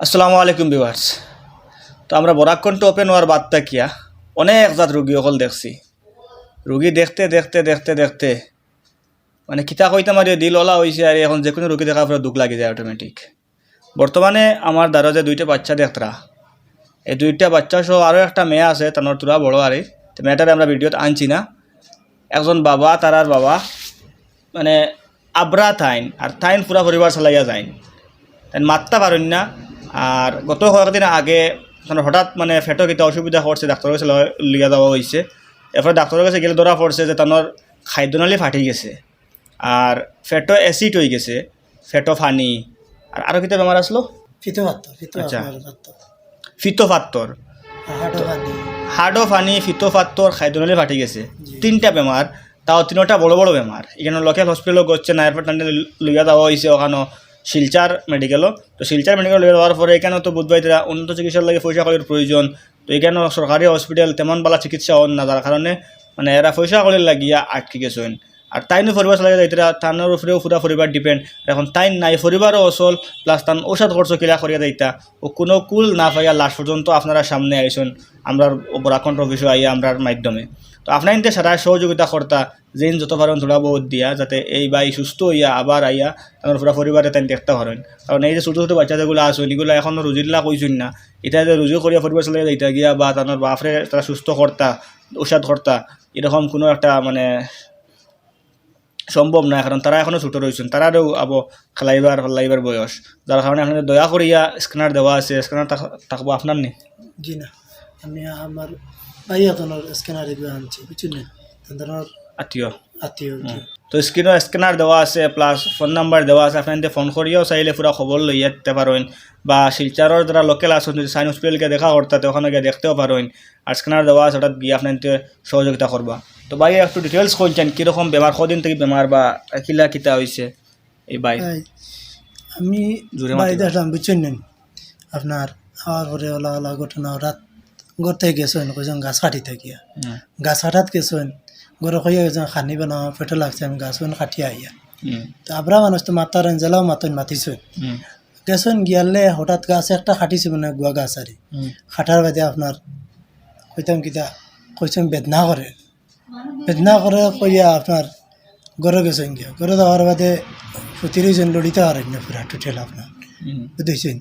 আসসালামু আলাইকুম বিভার্স তো আমরা বরাকণ্ঠ ওপেন হওয়ার বাদটা কিয়া? অনেক জাত রুগী অকল দেখছি। রুগী দেখতে দেখতে দেখতে দেখতে। মানে কিতা কইতে মারি দিল ওলা হয়েছে আর এখন যে কোনো রুগী দেখার পরে দুঃখ লাগি যায় অটোমেটিক বর্তমানে আমার দ্বারা যে দুইটা বাচ্চা দেখতরা এই দুইটা বাচ্চা সহ আরও একটা মেয়ে আছে তানোর তোরা বড় আরে তো মেয়েটারে আমরা ভিডিওতে আনছি না। একজন বাবা তারার বাবা। মানে আব্রা থাইন আর থাইন পুরা পরিবার চালাইয়া যাইন। তাই মারতে পারেন না। আর গত কয়েকদিন আগে হঠাৎ মানে ফেটো কিতা অসুবিধা করছে ডাক্তারের কাছে লয়- যাওয়া হয়েছে এরপরে ডাক্তারের কাছে গেলে ধরা পড়ছে যে তানোর খাদ্যনালী ফাটি গেছে আর ফেটো অ্যাসিড হয়ে গেছে ফেটো ফানি। আর আরও কিতা বেমার আসলো ফিতো পাত্র ফিতো। ফিতো ফাত্তর হাটও পানি হার্ডও ফানি ফিতো ফাত্তর খাদ্যনালী ফাটি গেছে। তিনটা বেমার তাও তিনটা বড় বড় বেমার এখানে লোকাল হসপিটালও করছে না এরপর টান্ডে লইয়া দেওয়া হয়েছে ওখানে শিলচার মেডিকেলও তো শিলচার মেডিকেল দেওয়ার পরে এখানে তো বুধবাই তারা উন্নত চিকিৎসার লাগে পয়সা করির প্রয়োজন। তো এখানে সরকারি হসপিটাল তেমন বালা চিকিৎসা হন না, যার কারণে মানে এরা পয়সা করির লাগিয়া আটকে গেছেন আর তাইনও পরিবার চালাই যাইতরা তানোর উপরেও পুরা পরিবার ডিপেন্ড এখন তাইন নাই, পরিবারও অচল প্লাস তান ঔষধ খরচ কিলা করিয়া যাইতা ও কোনো কুল না পাইয়া লাস্ট পর্যন্ত আপনারা সামনে আইসুন আমরা বরাকণ্ঠ অফিসে আইয়া আমরার মাধ্যমে। তো আপনার ইনতে সারা সহযোগিতা কর্তা যেন যত পারেন থোড়া বহুত দিয়া যাতে এই বাই সুস্থ হইয়া, আবার আইয়া তার পুরা পরিবারে তাই দেখতে পারেন। কারণ এই যে ছোটো ছোটো বাচ্চা যেগুলো আসুন এগুলো এখনও রুজিল্লা কইসুন না। এটা যে রুজি করিয়া পরিবার চলে যাইতা গিয়া বা তার বাপরে তারা সুস্থ কর্তা, ঔষধ কর্তা, এরকম কোনো একটা মানে সম্ভব না কারণ তারা এখনও ছোটো রয়েছেন, তারারও আবো খেলাইবার হল্লাইবার বয়স। যার কারণে আপনাদের দয়া করিয়া স্ক্যানার দেওয়া আছে। স্ক্যানার থাকব আপনার নেই জি না। আমি আমার ভাই এখনের স্ক্যানার এগুলো আনছি বুঝছেন না? আত্মীয়। আত্মীয় তো স্ক্রিনও স্ক্যানার দেওয়া আছে প্লাস ফোন নাম্বার দেওয়া আছে আপনাদের ফোন করিয়াও চাইলে পুরা খবর লইয়া দিতে পারেন বা শিলচারের যারা লোকেল আছেন যদি সাইন হসপিটালকে দেখা করতে ওখানে গিয়ে দেখতেও পারেন আর স্ক্যানার দেওয়া আছে ওটা গিয়ে আপনাদের সহযোগিতা করবা তো ভাই একটু ডিটেলস করছেন কীরকম বেমার কদিন থেকে বেমার বা কিলা কিতা হয়েছে এই ভাই? আমি জোরে বাড়ি মাতিবা। দেখলাম বুঝছেন আপনার আওয়ার পরে ওলা ওলা ঘটনা রাত ঘর থেকে গেছেন কইছেন গাছ কাটি থাকিয়া হুম, গাছ কাটাত গেছেন ঘরে কইয়া গেছেন খানি বানাও পেটে লাগছে আমি গাছ কাটিয়া আইয়া তো আবরা মানুষ তো মাতার জেলাও মাতন মাতিছেন গেছেন গিয়ালে হঠাৎ গাছ একটা খাটিছে মানে গুয়া গাছ আরে খাটার বাদে আপনার কইতাম কিতা কইতাম বেদনা করে বেদনা করে কইয়া আপনার গড়ে গেছেন গিয়া গড়ে যাওয়ার বাদে প্রতিজন লড়িতে পারেন না পুরা টোটেল আপনার বুঝেছেন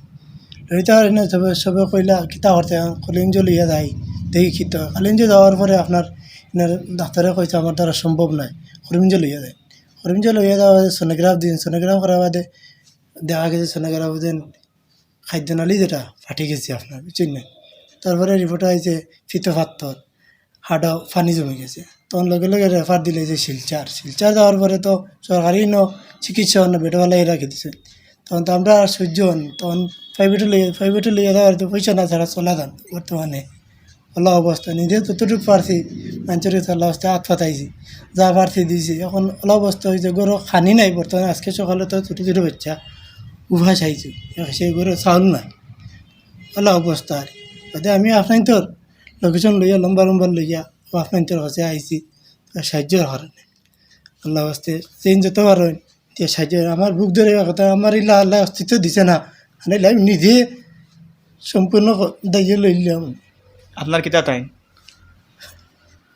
লড়িতে পারেন না সবে সবে কইলা, কিতা করতে কলিঞ্জ লইয়া যায়, দেখি খিত কলিঞ্জ যাওয়ার পরে আপনার এনার ডাক্তারে কইছে আমার দ্বারা সম্ভব নয় করিমঞ্জ লইয়া যায়। করিমঞ্জ লইয়া যাওয়া সোনোগ্রাফ দিন সোনোগ্রাফ করার বাদে দেখা গেছে সোনোগ্রাফ দিন খাদ্যনালী যেটা, ফাটি গেছে আপনার বুঝছেন না তারপরে রিপোর্ট আইছে ফিতো পাত্তর হাড়ও পানি জমে গেছে। তখন লগে লগে রেফার দিলে যে শিলচার শিলচার যাওয়ার পরে তো সরকারি ন চিকিৎসা অন্য বেডওয়ালাই রাখি দিছে। তখন তো আমরা সহ্য হন, তখন প্রাইভেটে লইয়া প্রাইভেটে লইয়া যাওয়ার পয়সা না ছাড়া চলা যান বর্তমানে। ওলা অবস্থা। নিজে যতটুকু পারছি, মানুষের চলা অবস্থা হাত পাতাইছি যা পারছি দিয়েছি। এখন ওলা অবস্থা হয়েছে, গরু খানি নাই বর্তমানে। আজকে সকালে তো ছোটো ছোটো বাচ্চা উভা চাইছি। সেই গরু চাউল নাই ওলা অবস্থা আর। আমি আপনার তোর লোকেশন লইয়া লম্বা লম্বা লইয়া আপনার তোর কাছে আইছি সাহায্যর কারণে আল্লাহ হস্তে চেন যত পারেন সাহায্য আমার বুক ধরে কথা, আমার ইলা আল্লাহ অস্তিত্ব দিছে না। আনিলে আমি নিজে সম্পূর্ণ দায়িত্ব লইলাম আপনার কিতা টাইম?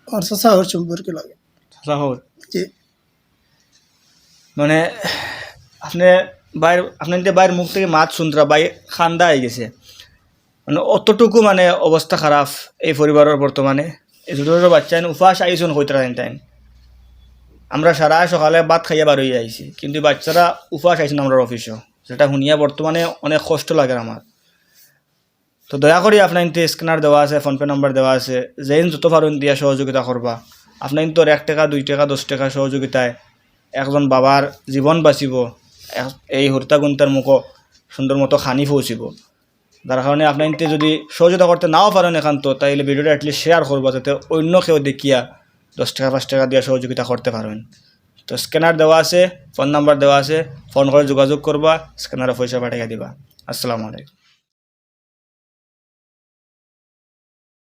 আমার চাচাহর সম্পর্কে লাগে। সাহর যে মানে আপনি বাইর আপনি যে বাইরের মুখ থেকে মাছ শুনতরা বাই খান্দা হয়ে গেছে। মানে অতটুকু মানে অবস্থা খারাপ এই পরিবারের বর্তমানে। এই ছোটো ছোটো বাচ্চা উপাস আইসুন হইতরা টাইম আমরা সারা সকালে ভাত খাইয়া বার হয়ে আইছি কিন্তু বাচ্চারা উপাস আইসেন আমরা অফিসও সেটা শুনিয়া বর্তমানে অনেক কষ্ট লাগে আমার তো দয়া করে আপনার কিন্তু স্ক্যানার দেওয়া আছে ফোনপে নাম্বার দেওয়া আছে যেন যত পারেন দিয়া সহযোগিতা করবা আপনার কিন্তু এক টাকা, দুই টাকা দশ টাকা সহযোগিতায় একজন বাবার জীবন বাঁচিব এই এই গুন্তার মুখো সুন্দর মতো খানি পৌঁছিব। যার কারণে আপনার ইনতে যদি সহযোগিতা করতে নাও পারেন একান্ত, তাইলে ভিডিওটা অ্যাটলিস্ট শেয়ার করব যাতে অন্য কেউ দেখিয়া দশ টাকা, পাঁচ টাকা দিয়ে সহযোগিতা করতে পারবেন তো স্ক্যানার দেওয়া আছে ফোন নাম্বার দেওয়া আছে ফোন করে যোগাযোগ করবা স্ক্যানারে পয়সা পাঠিয়ে দিবা আসসালামু আলাইকুম